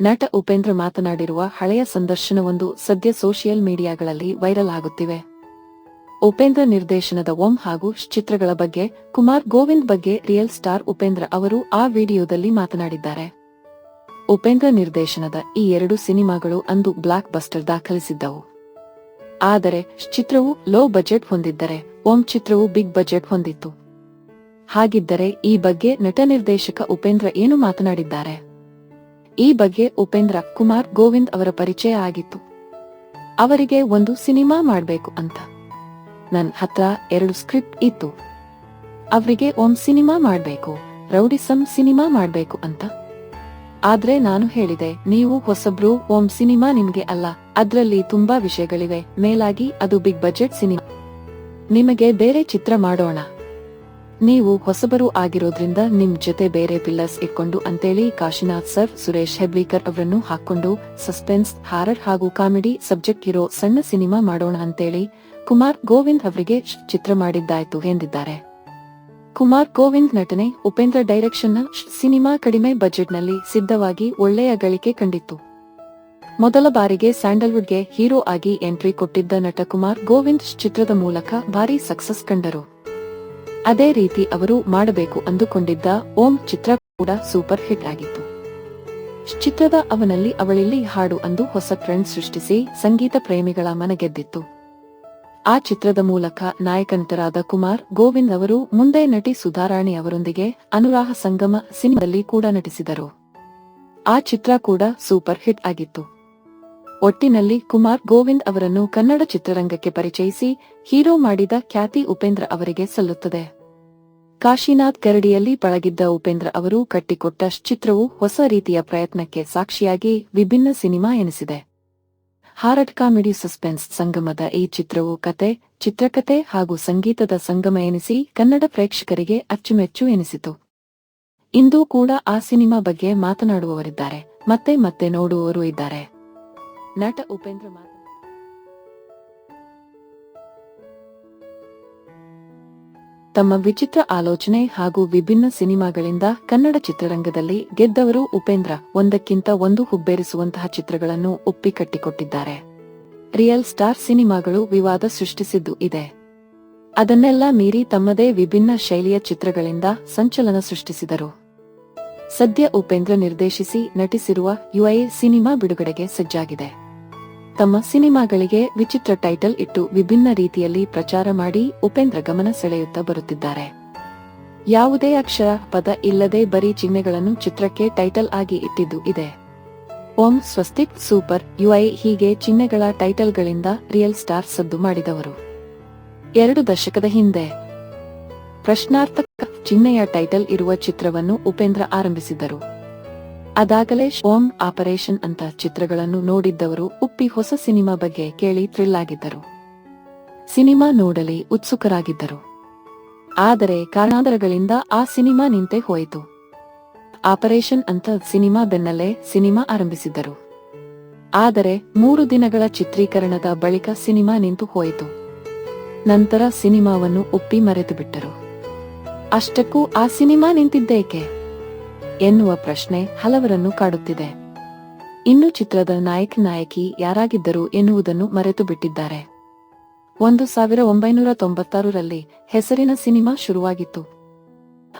ನಟ ಉಪೇಂದ್ರ ಮಾತನಾಡಿರುವ ಹಳೆಯ ಸಂದರ್ಶನವೊಂದು ಸದ್ಯ ಸೋಷಿಯಲ್ ಮೀಡಿಯಾಗಳಲ್ಲಿ ವೈರಲ್ ಆಗುತ್ತಿವೆ. ಉಪೇಂದ್ರ ನಿರ್ದೇಶನದ ಓಂ ಹಾಗೂ ಚಿತ್ರಗಳ ಬಗ್ಗೆ, ಕುಮಾರ್ ಗೋವಿಂದ್ ಬಗ್ಗೆ ರಿಯಲ್ ಸ್ಟಾರ್ ಉಪೇಂದ್ರ ಅವರು ಆ ವಿಡಿಯೋದಲ್ಲಿ ಮಾತನಾಡಿದ್ದಾರೆ. ಉಪೇಂದ್ರ ನಿರ್ದೇಶನದ ಈ ಎರಡು ಸಿನಿಮಾಗಳು ಅಂದು ಬ್ಲಾಕ್ ಬಸ್ಟರ್ ದಾಖಲಿಸಿದ್ದವು. ಆದರೆ, ಚಿತ್ರವು ಲೋ ಬಜೆಟ್ ಹೊಂದಿದ್ದರೆ, ಓಂ ಚಿತ್ರವು ಬಿಗ್ ಬಜೆಟ್ ಹೊಂದಿತ್ತು. ಹಾಗಿದ್ದರೆ ಈ ಬಗ್ಗೆ ನಟ ನಿರ್ದೇಶಕ ಉಪೇಂದ್ರ ಏನು ಮಾತನಾಡಿದ್ದಾರೆ? ಈ ಬಗ್ಗೆ ಉಪೇಂದ್ರ ಕುಮಾರ್ ಗೋವಿಂದ್ ಅವರ ಪರಿಚಯ ಆಗಿತ್ತು. ಅವರಿಗೆ ಒಂದು ಸಿನಿಮಾ ಮಾಡಬೇಕು ಅಂತ. ನನ್ನ ಹತ್ರ ಎರಡು ಸ್ಕ್ರಿಪ್ಟ್ ಇತ್ತು. ಅವರಿಗೆ ಓಂ ಸಿನಿಮಾ ಮಾಡಬೇಕು, ರೌಡಿಸಂ ಸಿನಿಮಾ ಮಾಡಬೇಕು ಅಂತ. ಆದ್ರೆ ನಾನು ಹೇಳಿದೆ, ನೀವು ಹೊಸಬ್ರು ಓಂ ಸಿನಿಮಾ ನಿಮ್ಗೆ ಅಲ್ಲ, ಅದ್ರಲ್ಲಿ ತುಂಬಾ ವಿಷಯಗಳಿವೆ, ಮೇಲಾಗಿ ಅದು ಬಿಗ್ ಬಜೆಟ್ ಸಿನಿಮಾ. ನಿಮಗೆ ಬೇರೆ ಚಿತ್ರ ಮಾಡೋಣ. ನೀವು ಹೊಸಬರು ಆಗಿರೋದ್ರಿಂದ ನಿಮ್ ಜೊತೆ ಬೇರೆ ಪಿಲ್ಲರ್ಸ್ ಇಟ್ಕೊಂಡು ಅಂತೇಳಿ ಕಾಶಿನಾಥ್ ಸರ್ ಸುರೇಶ್ ಹೆಬ್ಲಿಕರ್ ಅವರನ್ನು ಹಾಕೊಂಡು ಸಸ್ಪೆನ್ಸ್ ಹಾರರ್ ಹಾಗೂ ಕಾಮಿಡಿ ಸಬ್ಜೆಕ್ಟ್ ಇರೋ ಸಣ್ಣ ಸಿನಿಮಾ ಮಾಡೋಣ ಅಂತೇಳಿ ಕುಮಾರ್ ಗೋವಿಂದ್ ಅವರಿಗೆ ಚಿತ್ರ ಮಾಡಿದ್ದಾಯ್ತು ಎಂದಿದ್ದಾರೆ. ಕುಮಾರ್ ಗೋವಿಂದ್ ನಟನೆ ಉಪೇಂದ್ರ ಡೈರೆಕ್ಷನ್ನ ಸಿನಿಮಾ ಕಡಿಮೆ ಬಜೆಟ್ನಲ್ಲಿ ಸಿದ್ಧವಾಗಿ ಒಳ್ಳೆಯ ಗಳಿಕೆ ಕಂಡಿತ್ತು. ಮೊದಲ ಬಾರಿಗೆ ಸ್ಯಾಂಡಲ್ವುಡ್ಗೆ ಹೀರೋ ಆಗಿ ಎಂಟ್ರಿ ಕೊಟ್ಟಿದ್ದ ನಟ ಕುಮಾರ್ ಗೋವಿಂದ್ ಚಿತ್ರದ ಮೂಲಕ ಭಾರಿ ಸಕ್ಸಸ್ ಕಂಡರು. ಅದೇ ರೀತಿ ಅವರು ಮಾಡಬೇಕು ಅಂದುಕೊಂಡಿದ್ದ ಓಂ ಚಿತ್ರ ಕೂಡ ಸೂಪರ್ ಹಿಟ್ ಆಗಿತ್ತು. ಚಿತ್ರದ ಅವನಲ್ಲಿ ಅವಳಿಲ್ಲಿ ಹಾಡು ಅಂದು ಹೊಸ ಟ್ರೆಂಡ್ ಸೃಷ್ಟಿಸಿ ಸಂಗೀತ ಪ್ರೇಮಿಗಳ ಮನಗೆದ್ದಿತ್ತು. ಆ ಚಿತ್ರದ ಮೂಲಕ ನಾಯಕನಟರಾದ ಕುಮಾರ್ ಗೋವಿಂದ್ ಅವರು ಮುಂದೆ ನಟಿ ಸುಧಾರಾಣಿ ಅವರೊಂದಿಗೆ ಅನುರಾಹ ಸಂಗಮ ಸಿನಿಮಾದಲ್ಲಿ ಕೂಡ ನಟಿಸಿದರು. ಆ ಚಿತ್ರ ಕೂಡ ಸೂಪರ್ ಹಿಟ್ ಆಗಿತ್ತು. ಒಟ್ಟಿನಲ್ಲಿ ಕುಮಾರ್ ಗೋವಿಂದ್ ಅವರನ್ನು ಕನ್ನಡ ಚಿತ್ರರಂಗಕ್ಕೆ ಪರಿಚಯಿಸಿ ಹೀರೋ ಮಾಡಿದ ಖ್ಯಾತಿ ಉಪೇಂದ್ರ ಅವರಿಗೆ ಸಲ್ಲುತ್ತದೆ. ಕಾಶಿನಾಥ್ ಕರಡಿಯಲ್ಲಿ ಪಳಗಿದ್ದ ಉಪೇಂದ್ರ ಅವರು ಕಟ್ಟಿಕೊಟ್ಟ ಚಿತ್ರವು ಹೊಸ ರೀತಿಯ ಪ್ರಯತ್ನಕ್ಕೆ ಸಾಕ್ಷಿಯಾಗಿ ವಿಭಿನ್ನ ಸಿನಿಮಾ ಎನಿಸಿದೆ. ಹಾರಟ್ ಕಾಮಿಡಿ ಸಸ್ಪೆನ್ಸ್ ಸಂಗಮದ ಈ ಚಿತ್ರವು ಕತೆ, ಚಿತ್ರಕತೆ ಹಾಗೂ ಸಂಗೀತದ ಸಂಗಮ ಎನಿಸಿ ಕನ್ನಡ ಪ್ರೇಕ್ಷಕರಿಗೆ ಅಚ್ಚುಮೆಚ್ಚು ಎನಿಸಿತು. ಇಂದೂ ಕೂಡ ಆ ಸಿನಿಮಾ ಬಗ್ಗೆ ಮಾತನಾಡುವವರಿದ್ದಾರೆ, ಮತ್ತೆ ಮತ್ತೆ ನೋಡುವವರು ಇದ್ದಾರೆ. ನಟ ಉಪೇಂದ್ರ ಮಾತು ತಮ್ಮ ವಿಚಿತ್ರ ಆಲೋಚನೆ ಹಾಗೂ ವಿಭಿನ್ನ ಸಿನಿಮಾಗಳಿಂದ ಕನ್ನಡ ಚಿತ್ರರಂಗದಲ್ಲಿ ಗೆದ್ದವರು ಉಪೇಂದ್ರ ಒಂದಕ್ಕಿಂತ ಒಂದು ಹುಬ್ಬೇರಿಸುವಂತಹ ಚಿತ್ರಗಳನ್ನು ಒಪ್ಪಿ ಕಟ್ಟಿಕೊಟ್ಟಿದ್ದಾರೆ. ರಿಯಲ್ ಸ್ಟಾರ್ ಸಿನಿಮಾಗಳು ವಿವಾದ ಸೃಷ್ಟಿಸಿದ್ದು ಇದೆ. ಅದನ್ನೆಲ್ಲ ಮೀರಿ ತಮ್ಮದೇ ವಿಭಿನ್ನ ಶೈಲಿಯ ಚಿತ್ರಗಳಿಂದ ಸಂಚಲನ ಸೃಷ್ಟಿಸಿದರು. ಸದ್ಯ ಉಪೇಂದ್ರ ನಿರ್ದೇಶಿಸಿ ನಟಿಸಿರುವ ಯುಐ ಸಿನಿಮಾ ಬಿಡುಗಡೆಗೆ ಸಜ್ಜಾಗಿದೆ. ತಮ್ಮ ಸಿನಿಮಾಗಳಿಗೆ ವಿಚಿತ್ರ ಟೈಟಲ್ ಇಟ್ಟು ವಿಭಿನ್ನ ರೀತಿಯಲ್ಲಿ ಪ್ರಚಾರ ಮಾಡಿ ಉಪೇಂದ್ರ ಗಮನ ಸೆಳೆಯುತ್ತಾ ಬರುತ್ತಿದ್ದಾರೆ. ಯಾವುದೇ ಅಕ್ಷರ, ಪದ ಇಲ್ಲದೆ ಬರೀ ಚಿಹ್ನೆಗಳನ್ನು ಚಿತ್ರಕ್ಕೆ ಟೈಟಲ್ ಆಗಿ ಇಟ್ಟಿದ್ದು ಇದೆ. ಓಂ ಸ್ವಸ್ತಿಕ್ ಸೂಪರ್, ಯುಐ ಹೀಗೆ ಚಿಹ್ನೆಗಳ ಟೈಟಲ್ಗಳಿಂದ ರಿಯಲ್ ಸ್ಟಾರ್ ಸದ್ದು ಮಾಡಿದವರು. ಎರಡು ದಶಕದ ಹಿಂದೆ ಪ್ರಶ್ನಾರ್ಥಕ ಚಿಹ್ನೆಯ ಟೈಟಲ್ ಇರುವ ಚಿತ್ರವನ್ನು ಉಪೇಂದ್ರ ಆರಂಭಿಸಿದ್ದರು. ಅದಾಗಲೇ ಓಂ ಆಪರೇಷನ್ ಅಂತ ಚಿತ್ರಗಳನ್ನು ನೋಡಿದ್ದವರು ಉಪ್ಪಿ ಹೊಸ ಸಿನಿಮಾ ಬಗ್ಗೆ ಕೇಳಿ ಥ್ರಿಲ್ ಆಗಿದ್ದರು. ಸಿನಿಮಾ ನೋಡಲಿ ಉತ್ಸುಕರಾಗಿದ್ದರು. ಆದರೆ ಕಾರಣಾಂತರಗಳಿಂದ ಆ ಸಿನಿಮಾ ನಿಂತೆ ಹೋಯಿತು. ಆಪರೇಷನ್ ಅಂತ ಸಿನಿಮಾ ಬೆನ್ನಲ್ಲೇ ಸಿನಿಮಾ ಆರಂಭಿಸಿದ್ದರು. ಆದರೆ ಮೂರು ದಿನಗಳ ಚಿತ್ರೀಕರಣದ ಬಳಿಕ ಸಿನಿಮಾ ನಿಂತು ಹೋಯಿತು. ನಂತರ ಸಿನಿಮಾವನ್ನು ಒಪ್ಪಿ ಮರೆತು ಬಿಟ್ಟರು ಅಷ್ಟಕ್ಕೂ ಆ ಸಿನಿಮಾ ನಿಂತಿದ್ದೇಕೆ? ಎನ್ನುವ ಪ್ರಶ್ನೆ ಹಲವರನ್ನು ಕಾಡುತ್ತಿದೆ. ಇನ್ನು ಚಿತ್ರದ ನಾಯಕ ನಾಯಕಿ ಯಾರಾಗಿದ್ದರು ಎನ್ನುವುದನ್ನು ಮರೆತು ಬಿಟ್ಟಿದ್ದಾರೆ ಒಂದು ಸಾವಿರ ಒಂಬೈನೂರ ತೊಂಬತ್ತಾರರಲ್ಲಿ ಹೆಸರಿನ ಸಿನಿಮಾ ಶುರುವಾಗಿತ್ತು.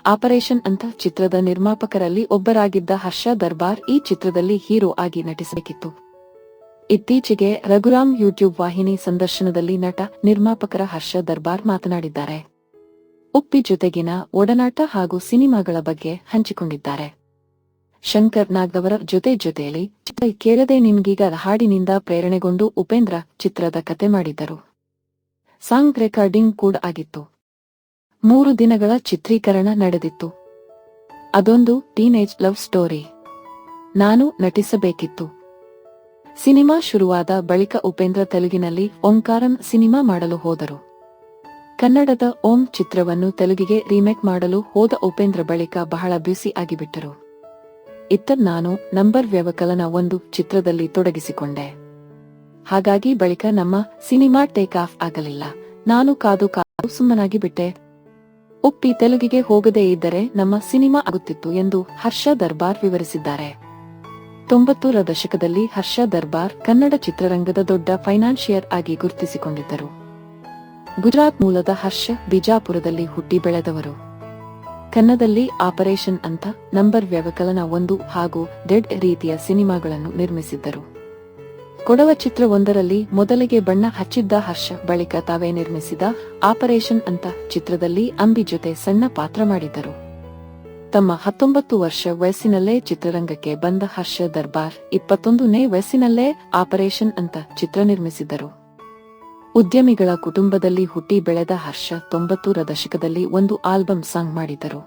ಆಪರೇಷನ್ ಅಂತ ಚಿತ್ರದ ನಿರ್ಮಾಪಕರಲ್ಲಿ ಒಬ್ಬರಾಗಿದ್ದ ಹರ್ಷ ದರ್ಬಾರ್ ಈ ಚಿತ್ರದಲ್ಲಿ ಹೀರೋ ಆಗಿ ನಟಿಸಬೇಕಿತ್ತು. ಇತ್ತೀಚೆಗೆ ರಘುರಾಮ್ ಯೂಟ್ಯೂಬ್ ವಾಹಿನಿ ಸಂದರ್ಶನದಲ್ಲಿ ನಟ ನಿರ್ಮಾಪಕರ ಹರ್ಷ ದರ್ಬಾರ್ ಮಾತನಾಡಿದ್ದಾರೆ. ಉಪ್ಪಿ ಜೊತೆಗಿನ ಒಡನಾಟ ಹಾಗೂ ಸಿನಿಮಾಗಳ ಬಗ್ಗೆ ಹಂಚಿಕೊಂಡಿದ್ದಾರೆ. ಶಂಕರ್ ನಾಗ್ ಅವರ ಜೊತೆ ಜೊತೆಯಲ್ಲಿ ಚಿತ್ರ ಕೇರದೆ ನಿಮ್ಗೀಗ ಹಾಡಿನಿಂದ ಪ್ರೇರಣೆಗೊಂಡು ಉಪೇಂದ್ರ ಚಿತ್ರದ ಕತೆ ಮಾಡಿದ್ದರು ಸಾಂಗ್ ರೆಕಾರ್ಡಿಂಗ್ ಕೂಡ ಆಗಿತ್ತು. ಮೂರು ದಿನಗಳ ಚಿತ್ರೀಕರಣ ನಡೆದಿತ್ತು. ಅದೊಂದು ಟೀನೇಜ್ ಲವ್ ಸ್ಟೋರಿ. ನಾನು ನಟಿಸಬೇಕಿತ್ತು. ಸಿನಿಮಾ ಶುರುವಾದ ಬಳಿಕ ಉಪೇಂದ್ರ ತೆಲುಗಿನಲ್ಲಿ ಓಂಕಾರಂ ಸಿನಿಮಾ ಮಾಡಲು ಹೋದರು. ಕನ್ನಡದ ಓಂ ಚಿತ್ರವನ್ನು ತೆಲುಗಿಗೆ ರೀಮೇಕ್ ಮಾಡಲು ಹೋದ ಉಪೇಂದ್ರ ಬಳಿಕ ಬಹಳ ಬ್ಯುಸಿ ಆಗಿಬಿಟ್ಟರು. ಇತ್ತ ನಾನು ನಂಬರ್ ವ್ಯವಕಲನ ಒಂದು ಚಿತ್ರದಲ್ಲಿ ತೊಡಗಿಸಿಕೊಂಡೆ. ಹಾಗಾಗಿ ಬಳಿಕ ನಮ್ಮ ಸಿನಿಮಾ ಟೇಕ್ ಆಫ್ ಆಗಲಿಲ್ಲ. ನಾನು ಕಾದು ಕಾದು ಸುಮ್ಮನಾಗಿ ಬಿಟ್ಟೆ ಉಪ್ಪಿ ತೆಲುಗಿಗೆ ಹೋಗದೇ ಇದ್ದರೆ ನಮ್ಮ ಸಿನಿಮಾ ಆಗುತ್ತಿತ್ತು ಎಂದು ಹರ್ಷ ದರ್ಬಾರ್ ವಿವರಿಸಿದ್ದಾರೆ. ತೊಂಬತ್ತೂರ ದಶಕದಲ್ಲಿ ಹರ್ಷ ದರ್ಬಾರ್ ಕನ್ನಡ ಚಿತ್ರರಂಗದ ದೊಡ್ಡ ಫೈನಾನ್ಷಿಯರ್ ಆಗಿ ಗುರುತಿಸಿಕೊಂಡಿದ್ದರು. ಗುಜರಾತ್ ಮೂಲದ ಹರ್ಷ ಬಿಜಾಪುರದಲ್ಲಿ ಹುಟ್ಟಿ ಬೆಳೆದವರು. ಕನ್ನಡದಲ್ಲಿ ಆಪರೇಷನ್ ಅಂತ ನಂಬರ್ ವ್ಯವಕಲನ ಒಂದು ಹಾಗೂ ಡೆಡ್ ರೀತಿಯ ಸಿನಿಮಾಗಳನ್ನು ನಿರ್ಮಿಸಿದ್ದರು. ಕೊಡವ ಚಿತ್ರವೊಂದರಲ್ಲಿ ಮೊದಲಿಗೆ ಬಣ್ಣ ಹಚ್ಚಿದ್ದ ಹರ್ಷ, ಬಳಿಕ ತಾವೇ ನಿರ್ಮಿಸಿದ ಆಪರೇಷನ್ ಅಂತ ಚಿತ್ರದಲ್ಲಿ ಅಂಬಿ ಜೊತೆ ಸಣ್ಣ ಪಾತ್ರ ಮಾಡಿದ್ದರು. ತಮ್ಮ ಹತ್ತೊಂಬತ್ತು ವರ್ಷ ವಯಸ್ಸಿನಲ್ಲೇ ಚಿತ್ರರಂಗಕ್ಕೆ ಬಂದ ಹರ್ಷ ದರ್ಬಾರ್ ಇಪ್ಪತ್ತೊಂದನೇ ವಯಸ್ಸಿನಲ್ಲೇ ಆಪರೇಷನ್ ಅಂತ ಚಿತ್ರ ನಿರ್ಮಿಸಿದ್ದರು. ಉದ್ಯಮಿಗಳ ಕುಟುಂಬದಲ್ಲಿ ಹುಟ್ಟಿ ಬೆಳೆದ ಹರ್ಷ ತೊಂಬತ್ತರ ದಶಕದಲ್ಲಿ ಒಂದು ಆಲ್ಬಮ್ ಸಾಂಗ್ ಮಾಡಿದರು.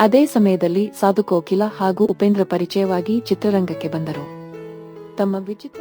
ಅದೇ ಸಮಯದಲ್ಲಿ ಸಾಧು ಕೋಕಿಲ ಹಾಗೂ ಉಪೇಂದ್ರ ಪರಿಚಯವಾಗಿ ಚಿತ್ರರಂಗಕ್ಕೆ ಬಂದರು. ತಮ್ಮ ವಿಚಿತ್ರ